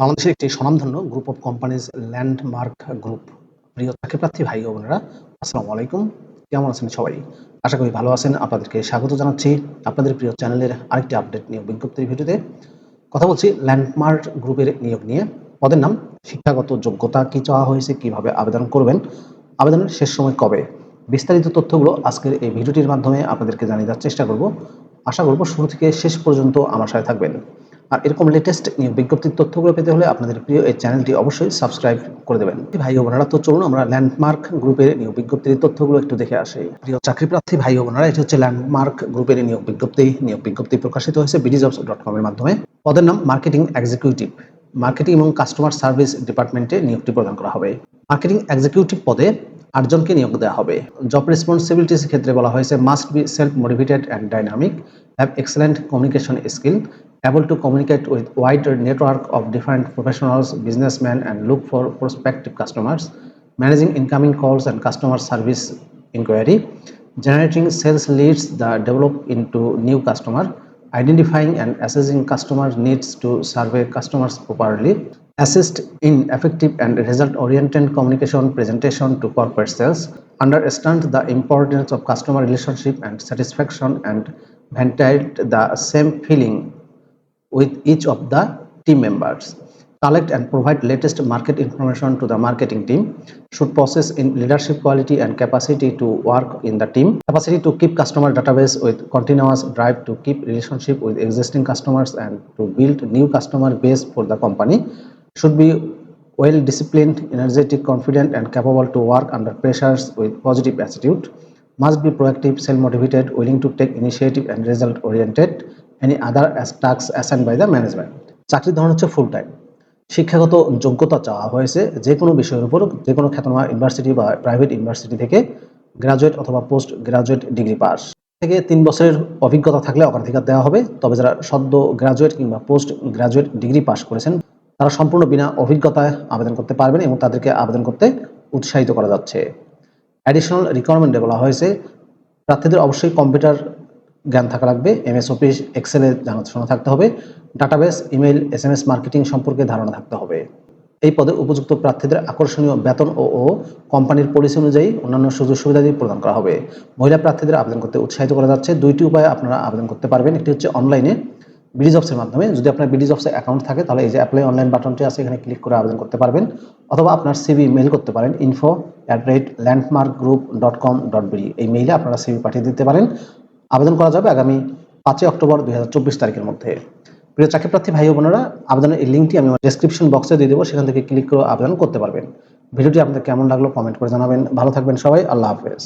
বাংলাদেশের একটি স্বনামধন্য group of companies Landmark Group প্রিয় চাকরি প্রার্থী, ভাই ও বোনেরা, আসসালামু আলাইকুম। কেমন আছেন সবাই? আশা করি ভালো আছেন। আপনাদেরকে স্বাগত জানাচ্ছি আপনাদের প্রিয় চ্যানেলের আরেকটি আপডেট নিয়োগ বিজ্ঞপ্তির ভিডিওতে। কথা বলছি ল্যান্ডমার্ক গ্রুপের নিয়োগ নিয়ে। পদের নাম, শিক্ষাগত যোগ্যতা কি চাওয়া হয়েছে, কীভাবে আবেদন করবেন, আবেদনের শেষ সময় কবে? বিস্তারিত তথ্যগুলো আজকের এই ভিডিওটির মাধ্যমে আপনাদেরকে জানিয়ে দেওয়ার চেষ্টা করব। আশা করব শুরু থেকে শেষ পর্যন্ত আমার সাথে থাকবেন। আর এরকম লেটেস্ট বিজ্ঞপ্তির তথ্যগুলো পেতে হলে আপনাদের প্রিয় এই চ্যানেলটি অবশ্যই সাবস্ক্রাইব করে দেবেন। ভাই ও বোনেরা, তো চলুন আমরা ল্যান্ডমার্ক গ্রুপের নিয়োগ বিজ্ঞপ্তির তথ্যগুলো একটু দেখে আসি। প্রিয় চাকরি প্রার্থী ভাই ও বোনেরা, এটি হচ্ছে ল্যান্ডমার্ক গ্রুপের নিয়োগ বিজ্ঞপ্তি। নিয়োগ বিজ্ঞপ্তি প্রকাশিত হয়েছে বিডিজবস ডট কমের মাধ্যমে। পদের নাম মার্কেটিং এক্সিকিউটিভ মার্কেটিং এবং কাস্টমার সার্ভিস ডিপার্টমেন্টে নিয়োগটি প্রদান করা হবে। মার্কেটিং এক্সিকিউটিভ পদে আটজনকে নিয়োগ দেওয়া হবে। জব রেসপন্সিবিলিটিস ক্ষেত্রে বলা হয়েছে must be self motivated and dynamic have excellent communication skill able to communicate with wider network of different professionals, businessmen, and look for prospective customers, managing incoming calls and customer service inquiry, generating sales leads that develop into new customer, identifying and assessing customer needs to survey customers properly, assist in effective and result-oriented communication presentation to corporate sales, understand the importance of customer relationship and satisfaction and ventilate the same feeling with each of the team members. Collect and provide latest market information to the marketing team should possess in leadership quality and capacity to work in the team. Capacity to keep customer database with continuous drive to keep relationship with existing customers and to build new customer base for the company should be well disciplined energetic confident and capable to work under pressures with positive attitude. Must be proactive self motivated willing to take initiative and result oriented other as tasks assigned by the চাকরির ধরন হচ্ছে full time শিক্ষাগত যোগ্যতা চাওয়া হয়েছে যে কোনো বিষয়ের উপর, যে কোনো খ্যাতনামা ইউনিভার্সিটি বা প্রাইভেট ইউনিভার্সিটি থেকে গ্রাজুয়েট অথবা পোস্ট গ্রাজুয়েট ডিগ্রি পাস। থেকে তিন বছরের অভিজ্ঞতা থাকলে অগ্রাধিকার দেওয়া হবে। তবে যারা সদ্য গ্রাজুয়েট কিংবা পোস্ট গ্রাজুয়েট ডিগ্রি পাস করেছেন, তারা সম্পূর্ণ বিনা অভিজ্ঞতায় আবেদন করতে পারবেন এবং তাদেরকে আবেদন করতে উৎসাহিত করা যাচ্ছে। অ্যাডিশনাল রিকোয়ারমেন্টে বলা হয়েছে, প্রার্থীদের অবশ্যই কম্পিউটার জ্ঞান থাকা লাগবে। এমএস অফিস এক্সেলে জানাশোনা থাকতে হবে। Database email S M S marketing সম্পর্কে ধারণা থাকতে হবে। এই পদে উপযুক্ত প্রার্থীদের আকর্ষণীয় বেতন ও ও কোম্পানির পলিসি অনুযায়ী অন্যান্য সুযোগ সুবিধাদি প্রদান করা হবে। মহিলা প্রার্থীদের আবেদন করতে উৎসাহিত করা যাচ্ছে। দুইটি উপায়ে আপনারা আবেদন করতে পারবেন। একটি হচ্ছে অনলাইনে বিডি জবসের মাধ্যমে। যদি আপনার বিডি জবসে অ্যাকাউন্ট থাকে, তাহলে এই যে অ্যাপ্লাই অনলাইন বাটনটি আছে, এখানে ক্লিক করে আবেদন করতে পারবেন। অথবা আপনার সিবি মেল করতে পারেন। Info at rate landmark group dot com dot BD এই মেইলে আপনারা সিবি পাঠিয়ে দিতে পারেন। আবেদন করা যাবে আগামী পাঁচই অক্টোবর দুই হাজার চব্বিশ তারিখের মধ্যে। প্রিয় চাকরি প্রার্থী ভাই বোনেরা, আবেদনের এই লিঙ্কটি আমি ডেসক্রিপশন বক্সে দিয়ে দেবো, সেখান থেকে ক্লিক করে আবেদন করতে পারবেন। ভিডিওটি আপনাদের কেমন লাগল কমেন্ট করে জানাবেন। ভালো থাকবেন সবাই, আল্লাহ হাফেজ।